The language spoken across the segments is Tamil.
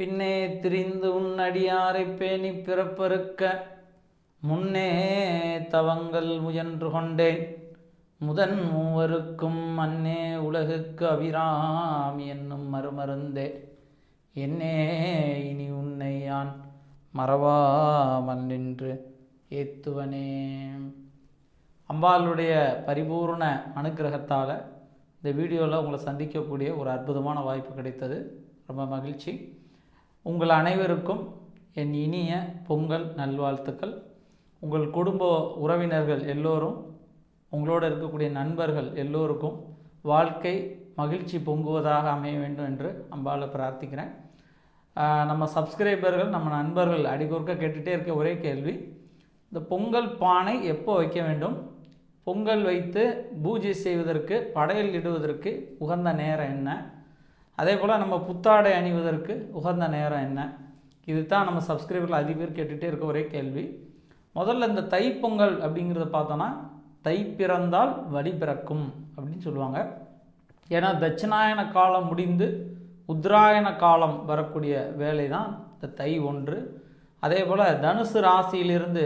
பின்னே திரிந்து உன்னடியாரை பேணி பிறப்பறுக்க முன்னே தவங்கள் முயன்று கொண்டேன். முதன் மூவருக்கும் அன்னே உலகுக்கு அபிராம் என்னும் மறுமருந்தே. என்னே இனி உன்னை யான் மறவாமல் நின்று ஏத்துவனே. அம்பாளுடைய பரிபூர்ண அனுக்கிரகத்தால் இந்த வீடியோவில் உங்களை சந்திக்கக்கூடிய ஒரு அற்புதமான வாய்ப்பு கிடைத்தது. ரொம்ப மகிழ்ச்சி. உங்கள் அனைவருக்கும் என் இனிய பொங்கல் நல்வாழ்த்துக்கள். உங்கள் குடும்ப உறவினர்கள் எல்லோரும் உங்களோட இருக்கக்கூடிய நண்பர்கள் எல்லோருக்கும் வாழ்க்கை மகிழ்ச்சி பொங்குவதாக அமைய வேண்டும் என்று அம்பால பிரார்த்திக்கிறேன். நம்ம சப்ஸ்கிரைபர்கள் நம்ம நண்பர்கள் அடிக்கொருக்க கேட்டுகிட்டே இருக்க ஒரே கேள்வி. இந்த பொங்கல் பானை எப்போ வைக்க வேண்டும்? பொங்கல் வைத்து பூஜை செய்வதற்கு படையல் இடுவதற்கு உகந்த நேரம் என்ன? அதே போல் நம்ம புத்தாடை அணிவதற்கு உகந்த நேரம் என்ன? இது தான் நம்ம சப்ஸ்கிரைபர்கள் அதிக பேர் கேட்டுகிட்டே இருக்க ஒரே கேள்வி. முதல்ல இந்த தைப்பொங்கல் அப்படிங்கிறத பார்த்தோன்னா தை பிறந்தால் வழி பிறக்கும் அப்படின்னு சொல்லுவாங்க. ஏன்னா தட்சிணாயன காலம் முடிந்து உத்தராயண காலம் வரக்கூடிய வேலை தான் இந்த தை ஒன்று. அதே போல் தனுசு ராசியிலிருந்து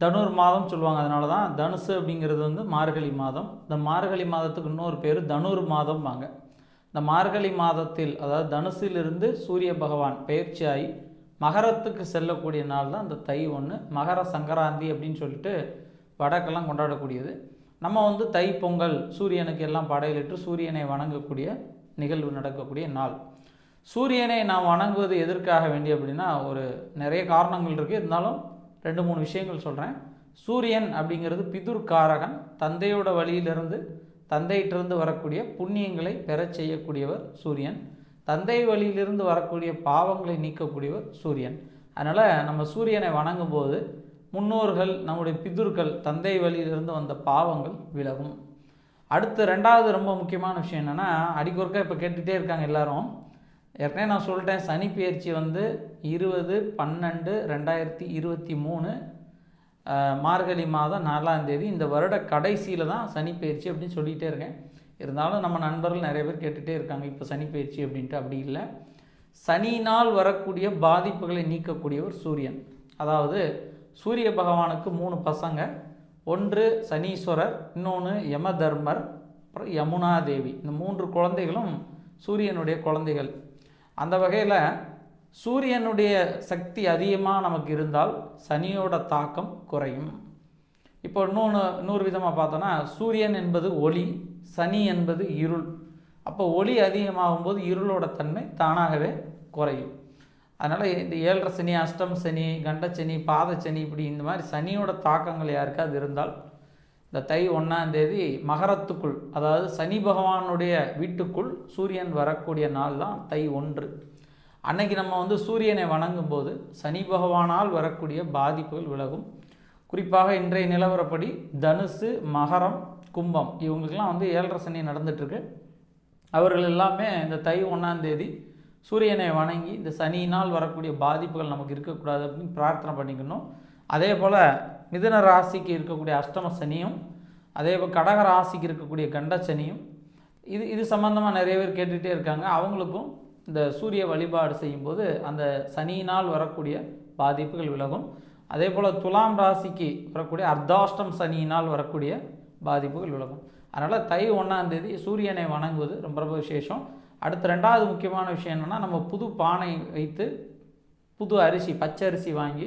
தனுர் மாதம் சொல்லுவாங்க. அதனால தான் தனுசு அப்படிங்கிறது வந்து மார்கழி மாதம். இந்த மார்கழி மாதத்துக்கு இன்னொரு பேர் தனுர் மாதம் வாங்க இந்த மார்கழி மாதத்தில் அதாவது தனுசிலிருந்து சூரிய பகவான் பயிற்சியாகி மகரத்துக்கு செல்லக்கூடிய நாள் தான் இந்த தை ஒன்று மகர சங்கராந்தி அப்படின்னு சொல்லிட்டு வடக்கெல்லாம் கொண்டாடக்கூடியது. நம்ம வந்து தை பொங்கல் சூரியனுக்கு எல்லாம் படையலிட்டு சூரியனை வணங்கக்கூடிய நிகழ்வு நடக்கக்கூடிய நாள். சூரியனை நாம் வணங்குவது எதற்காக வேண்டி அப்படின்னா ஒரு நிறைய காரணங்கள் இருக்குது இருந்தாலும் ரெண்டு மூணு விஷயங்கள் சொல்கிறேன் சூரியன் அப்படிங்கிறது பிதுர்காரகன் தந்தையோட வழியிலிருந்து தந்தையிட்டிருந்து வரக்கூடிய புண்ணியங்களை பெறச் செய்யக்கூடியவர் சூரியன். தந்தை வழியிலிருந்து வரக்கூடிய பாவங்களை நீக்கக்கூடியவர் சூரியன். அதனால் நம்ம சூரியனை வணங்கும் போது முன்னோர்கள் நம்முடைய பிதுர்கள் தந்தை வழியிலிருந்து வந்த பாவங்கள் விலகும். அடுத்து ரெண்டாவது ரொம்ப முக்கியமான விஷயம் என்னென்னா அடிக்கொருக்கா இப்போ கேட்டுகிட்டே இருக்காங்க எல்லாரும். ஏற்கனவே நான் சொல்லிட்டேன் சனி பயிற்சி வந்து இருபது பன்னெண்டு ரெண்டாயிரத்தி இருபத்தி மூணு மார்கழி மாதம் நாலாம் தேதி இந்த வருட கடைசியில் தான் சனி அப்படின்னு சொல்லிகிட்டே இருக்கேன். இருந்தாலும் நம்ம நண்பர்கள் நிறைய பேர் கேட்டுகிட்டே இருக்காங்க இப்போ சனி அப்படின்ட்டு அப்படி இல்லை. சனினால் வரக்கூடிய பாதிப்புகளை நீக்கக்கூடியவர் சூரியன். அதாவது சூரிய பகவானுக்கு மூணு பசங்க. ஒன்று சனீஸ்வரர் இன்னொன்று யமதர்மர் அப்புறம் யமுனா தேவி இந்த மூன்று குழந்தைகளும் சூரியனுடைய குழந்தைகள். அந்த வகையில் சூரியனுடைய சக்தி அதிகமாக நமக்கு இருந்தால் சனியோட தாக்கம் குறையும். இப்போ இன்னொன்று இன்னொரு விதமாக பார்த்தோன்னா சூரியன் என்பது ஒளி சனி என்பது இருள். அப்போ ஒளி அதிகமாகும் போது இருளோட தன்மை தானாகவே குறையும். அதனால் இந்த ஏழரை சனி அஷ்டம் சனி கண்டச்சனி பாதச்சனி இப்படி இந்த மாதிரி சனியோட தாக்கங்கள் யாருக்காவது இருந்தால் இந்த தை ஒன்றாம் தேதி மகரத்துக்குள் அதாவது சனி பகவானுடைய வீட்டுக்குள் சூரியன் வரக்கூடிய நாள் தான் தை ஒன்று. அன்னைக்கு நம்ம வந்து சூரியனை வணங்கும் போது சனி பகவானால் வரக்கூடிய பாதிப்புகள் விலகும். குறிப்பாக இன்றைய நிலவரப்படி தனுசு மகரம் கும்பம் இவங்களுக்கெல்லாம் வந்து ஏழரை சனி நடந்துட்டுருக்கு. அவர்கள் எல்லாமே இந்த தை ஒன்றாந்தேதி சூரியனை வணங்கி இந்த சனியினால் வரக்கூடிய பாதிப்புகள் நமக்கு இருக்கக்கூடாது அப்படின்னு பிரார்த்தனை பண்ணிக்கணும். அதே போல் மிதுன ராசிக்கு இருக்கக்கூடிய அஷ்டம சனியும் அதே போல் கடக ராசிக்கு இருக்கக்கூடிய கண்ட சனியும் இது இது சம்மந்தமாக நிறைய பேர் கேட்டுகிட்டே இருக்காங்க. அவங்களுக்கும் இந்த சூரிய வழிபாடு செய்யும்போது அந்த சனியினால் வரக்கூடிய பாதிப்புகள் விலகும். அதே போல் துலாம் ராசிக்கு வரக்கூடிய அர்த்தாஷ்டம் சனியினால் வரக்கூடிய பாதிப்புகள் விலகும். அதனால் தை ஒன்றாந்தேதி சூரியனை வணங்குவது ரொம்ப ரொம்ப விசேஷம். அடுத்து ரெண்டாவது முக்கியமான விஷயம் என்னென்னா நம்ம புது பானை வைத்து புது அரிசி பச்சை அரிசி வாங்கி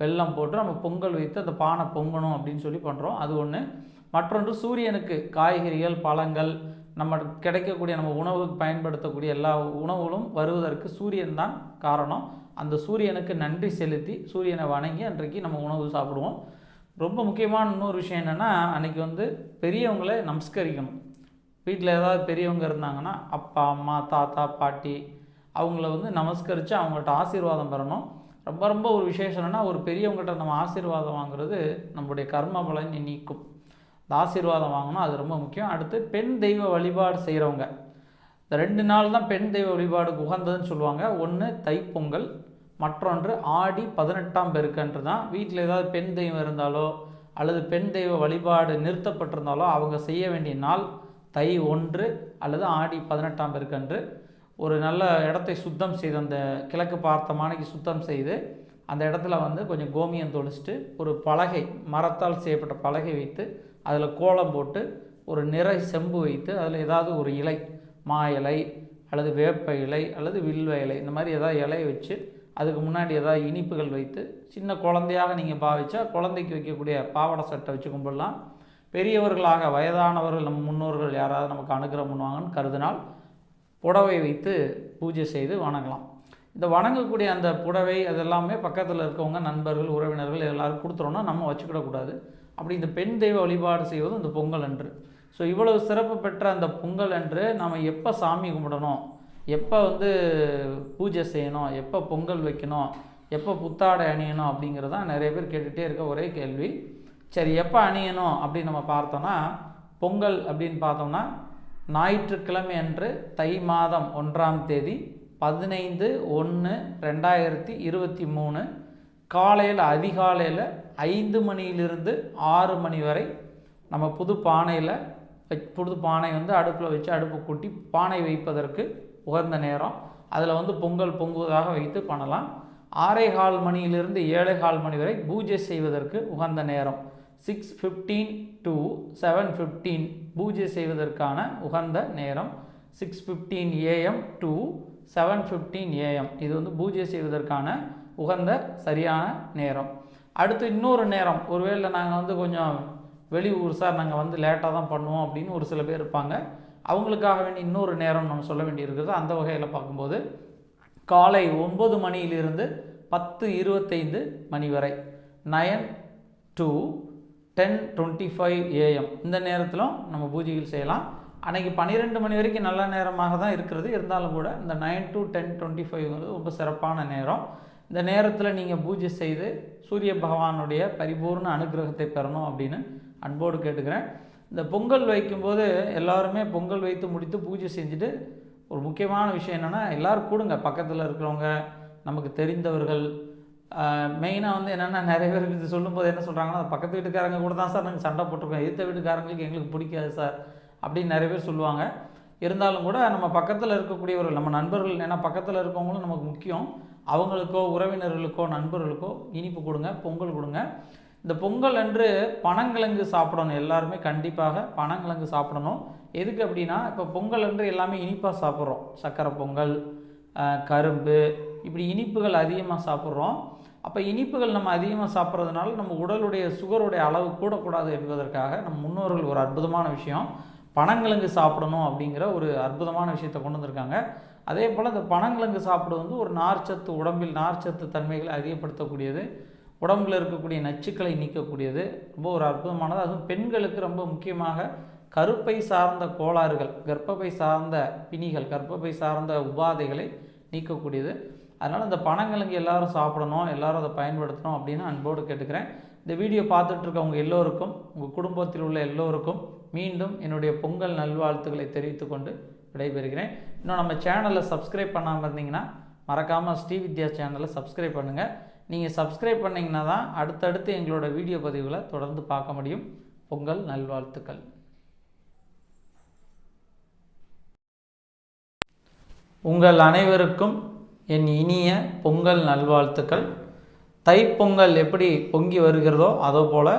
வெல்லம் போட்டு நம்ம பொங்கல் வைத்து அந்த பானை பொங்கணும் அப்படின்னு சொல்லி பண்ணுறோம் அது ஒன்று மற்றொன்று சூரியனுக்கு காய்கறிகள் பழங்கள் நம்ம கிடைக்கக்கூடிய நம்ம உணவுக்கு பயன்படுத்தக்கூடிய எல்லா உணவுகளும் வருவதற்கு சூரியன் தான் காரணம். அந்த சூரியனுக்கு நன்றி செலுத்தி சூரியனை வணங்கி அன்றைக்கு நம்ம உணவு சாப்பிடுவோம். ரொம்ப முக்கியமான இன்னொரு விஷயம் என்னென்னா அன்றைக்கி வந்து பெரியவங்களை நமஸ்கரிக்கணும். வீட்டில் ஏதாவது பெரியவங்க இருந்தாங்கன்னா அப்பா அம்மா தாத்தா பாட்டி அவங்கள வந்து நமஸ்கரித்து அவங்கள்ட்ட ஆசீர்வாதம் பெறணும். ரொம்ப ரொம்ப ஒரு விசேஷம் என்னென்னா ஒரு பெரியவங்ககிட்ட நம்ம ஆசீர்வாதம் வாங்குறது நம்மளுடைய கர்ம பலனை நீக்கும். இந்த ஆசீர்வாதம் வாங்கணும் அது ரொம்ப முக்கியம். அடுத்து பெண் தெய்வ வழிபாடு செய்கிறவங்க இந்த ரெண்டு நாள் தான் பெண் தெய்வ வழிபாடு உகந்ததுன்னு சொல்லுவாங்க. ஒன்று தைப்பொங்கல் மற்றொன்று ஆடி பதினெட்டாம் பெருக்கன்று தான். வீட்டில் ஏதாவது பெண் தெய்வம் இருந்தாலோ அல்லது பெண் தெய்வ வழிபாடு நிறுத்தப்பட்டிருந்தாலோ அவங்க செய்ய வேண்டிய நாள் தை ஒன்று அல்லது ஆடி பதினெட்டாம் பெருக்கன்று. ஒரு நல்ல இடத்தை சுத்தம் செய்து அந்த கிழக்கு பார்த்த மானைக்கு சுத்தம் செய்து அந்த இடத்துல வந்து கொஞ்சம் கோமியம் தொளிச்சிட்டு ஒரு பலகை மரத்தால் செய்யப்பட்ட பலகை வைத்து அதில் கோலம் போட்டு ஒரு நிறை செம்பு வைத்து அதில் ஏதாவது ஒரு இலை மா இலை அல்லது வேப்ப இலை அல்லது வில்வ இலை இந்த மாதிரி ஏதாவது இலையை வச்சு அதுக்கு முன்னாடி ஏதாவது இனிப்புகள் வைத்து சின்ன குழந்தையாக நீங்கள் பாவிச்சா குழந்தைக்கு வைக்கக்கூடிய பாவாடை சட்டை வச்சு கும்பிடலாம். பெரியவர்களாக வயதானவர்கள் நம்ம முன்னோர்கள் யாராவது நமக்கு அனுகிரகம் பண்ணுவாங்கன்னு கருதினால் புடவை வைத்து பூஜை செய்து வணங்கலாம். இந்த வணங்கக்கூடிய அந்த புடவை அதெல்லாமே பக்கத்தில் இருக்கவங்க நண்பர்கள் உறவினர்கள் எல்லோரும் கொடுத்துறோன்னா நம்ம வச்சுக்கிடக்கூடாது. அப்படி இந்த பெண் தெய்வ வழிபாடு செய்வது இந்த பொங்கல் அன்று. ஸோ இவ்வளவு சிறப்பு பெற்ற அந்த பொங்கல் அன்று நம்ம எப்போ சாமி கும்பிடணும்? எப்போ வந்து பூஜை செய்யணும்? எப்போ பொங்கல் வைக்கணும்? எப்போ புத்தாடை அணியணும் அப்படிங்கிறதான் நிறைய பேர் கேட்டுகிட்டே இருக்க ஒரே கேள்வி. சரி எப்போ அணியணும் அப்படின்னு நம்ம பார்த்தோன்னா பொங்கல் அப்படின்னு பார்த்தோம்னா ஞாயிற்றுக்கிழமை அன்று தை மாதம் ஒன்றாம் தேதி பதினைந்து ஒன்று ரெண்டாயிரத்தி இருபத்தி மூணு காலையில் அதிகாலையில் ஐந்து மணியிலிருந்து ஆறு மணி வரை நம்ம புது பானையில் புது பானை வந்து அடுப்பில் வச்சு அடுப்பு கூட்டி பானை வைப்பதற்கு உகந்த நேரம். அதில் வந்து பொங்கல் பொங்குவதாக வைத்து பண்ணலாம். ஆறே கால் மணியிலிருந்து ஏழை கால் மணி வரை பூஜை செய்வதற்கு உகந்த நேரம். Six fifteen to seven fifteen பூஜை செய்வதற்கான உகந்த நேரம். Six fifteen AM to seven fifteen AM இது வந்து பூஜை செய்வதற்கான உகந்த சரியான நேரம். அடுத்து இன்னொரு நேரம். ஒருவேளை நாங்கள் வந்து கொஞ்சம் வெளியூர் சார் நாங்கள் வந்து லேட்டாக தான் பண்ணுவோம் அப்படின்னு ஒரு சில பேர் இருப்பாங்க. அவங்களுக்காக வேண்டி இன்னொரு நேரம் நம்ம சொல்ல வேண்டியிருக்கிறது அந்த வகையில் பார்க்கும்போது காலை ஒன்பது மணியிலிருந்து பத்து இருபத்தைந்து மணி வரை. Nine to ten twenty five AM இந்த நேரத்திலும் நம்ம பூஜைகள் செய்யலாம். அன்றைக்கி பன்னிரெண்டு மணி வரைக்கும் நல்ல நேரமாக தான் இருக்கிறது. இருந்தாலும் கூட இந்த நைன் டு டென் டுவெண்ட்டி ஃபைவ்ங்கிறது ரொம்ப சிறப்பான நேரம். இந்த நேரத்தில் நீங்கள் பூஜை செய்து சூரிய பகவானுடைய பரிபூர்ண அனுகிரகத்தை பெறணும் அப்படின்னு அன்போடு கேட்டுக்கிறேன். இந்த பொங்கல் வைக்கும்போது எல்லாருமே பொங்கல் வைத்து முடித்து பூஜை செஞ்சுட்டு ஒரு முக்கியமான விஷயம் என்னென்னா எல்லோரும் கூடுங்க. பக்கத்தில் இருக்கிறவங்க நமக்கு தெரிந்தவர்கள். மெயினாக வந்து என்னென்னா நிறைய பேர் இது சொல்லும்போது என்ன சொல்கிறாங்கன்னா பக்கத்து வீட்டுக்காரங்க கூட தான் சார் நாங்கள் சண்டை போட்டிருக்கோம். எதிர்த்த வீட்டுக்காரங்களுக்கு எங்களுக்கு பிடிக்காது சார். அப்படின்னு நிறைய பேர் சொல்லுவாங்க. இருந்தாலும் கூட நம்ம பக்கத்தில் இருக்கக்கூடியவர்கள் நம்ம நண்பர்கள் ஏன்னா பக்கத்தில் இருக்கவங்களும் நமக்கு முக்கியம். அவங்களுக்கோ உறவினர்களுக்கோ நண்பர்களுக்கோ இனிப்பு கொடுங்க பொங்கல் கொடுங்க. இந்த பொங்கல் அன்று பனங்கிழங்கு சாப்பிடணும் எல்லாருமே. கண்டிப்பாக பனங்கிழங்கு சாப்பிடணும். எதுக்கு அப்படின்னா இப்போ பொங்கல் அன்று எல்லாமே இனிப்பாக சாப்பிட்றோம். சக்கரை பொங்கல் கரும்பு இப்படி இனிப்புகள் அதிகமாக சாப்பிட்றோம். அப்போ இனிப்புகள் நம்ம அதிகமாக சாப்பிட்றதுனால நம்ம உடலுடைய சுகருடைய அளவு கூடக்கூடாது என்பதற்காக நம்ம முன்னோர்கள் ஒரு அற்புதமான விஷயம். பனங்கிழங்கு சாப்பிடணும் அப்படிங்கிற ஒரு அற்புதமான விஷயத்தை கொண்டு வந்திருக்காங்க. அதே போல் இந்த பனங்கிழங்கு சாப்பிடுவது வந்து ஒரு நார்ச்சத்து உடம்பில் நார்ச்சத்து தன்மைகளை அதிகப்படுத்தக்கூடியது. உடம்பில் இருக்கக்கூடிய நச்சுக்களை நீக்கக்கூடியது. ரொம்ப ஒரு அற்புதமானது. அதுவும் பெண்களுக்கு ரொம்ப முக்கியமாக கருப்பை சார்ந்த கோளாறுகள் கர்ப்பப்பை சார்ந்த பிணிகள் கர்ப்பப்பை சார்ந்த உபாதைகளை நீக்கக்கூடியது. அதனால் இந்த பனங்கிழங்கு எல்லாரும் சாப்பிடணும் எல்லாரும் அதை பயன்படுத்தணும் அப்படின்னு அன்போடு கேட்டுக்கிறேன். இந்த வீடியோ பார்த்துட்ருக்கவங்க எல்லோருக்கும் உங்கள் குடும்பத்தில் உள்ள எல்லோருக்கும் மீண்டும் என்னுடைய பொங்கல் நல்வாழ்த்துக்களை தெரிவித்துக்கொண்டு விடைபெறுகிறேன். இன்னும் நம்ம சேனலை சப்ஸ்கிரைப் பண்ணாமல் இருந்தீங்கன்னா மறக்காமல் ஸ்ரீ வித்யா சேனலை சப்ஸ்கிரைப் பண்ணுங்கள் நீங்கள் சப்ஸ்கிரைப் பண்ணிங்கன்னா தான் அடுத்தடுத்து எங்களோட வீடியோ பதிவுகளை தொடர்ந்து பார்க்க முடியும். பொங்கல் நல்வாழ்த்துக்கள். உங்கள் அனைவருக்கும் என் இனிய பொங்கல் நல்வாழ்த்துக்கள். தைப்பொங்கல் எப்படி பொங்கி வருகிறதோ அதோ போல்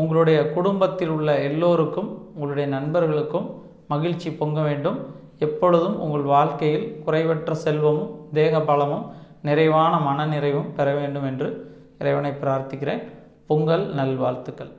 உங்களுடைய குடும்பத்தில் உள்ள எல்லோருக்கும் உங்களுடைய நண்பர்களுக்கும் மகிழ்ச்சி பொங்க வேண்டும். எப்பொழுதும் உங்கள் வாழ்க்கையில் குறைவற்ற செல்வமும் தேக பலமும் நிறைவான மன நிறைவும் பெற வேண்டும் என்று இறைவனை பிரார்த்திக்கிறேன். பொங்கல் நல்வாழ்த்துக்கள்.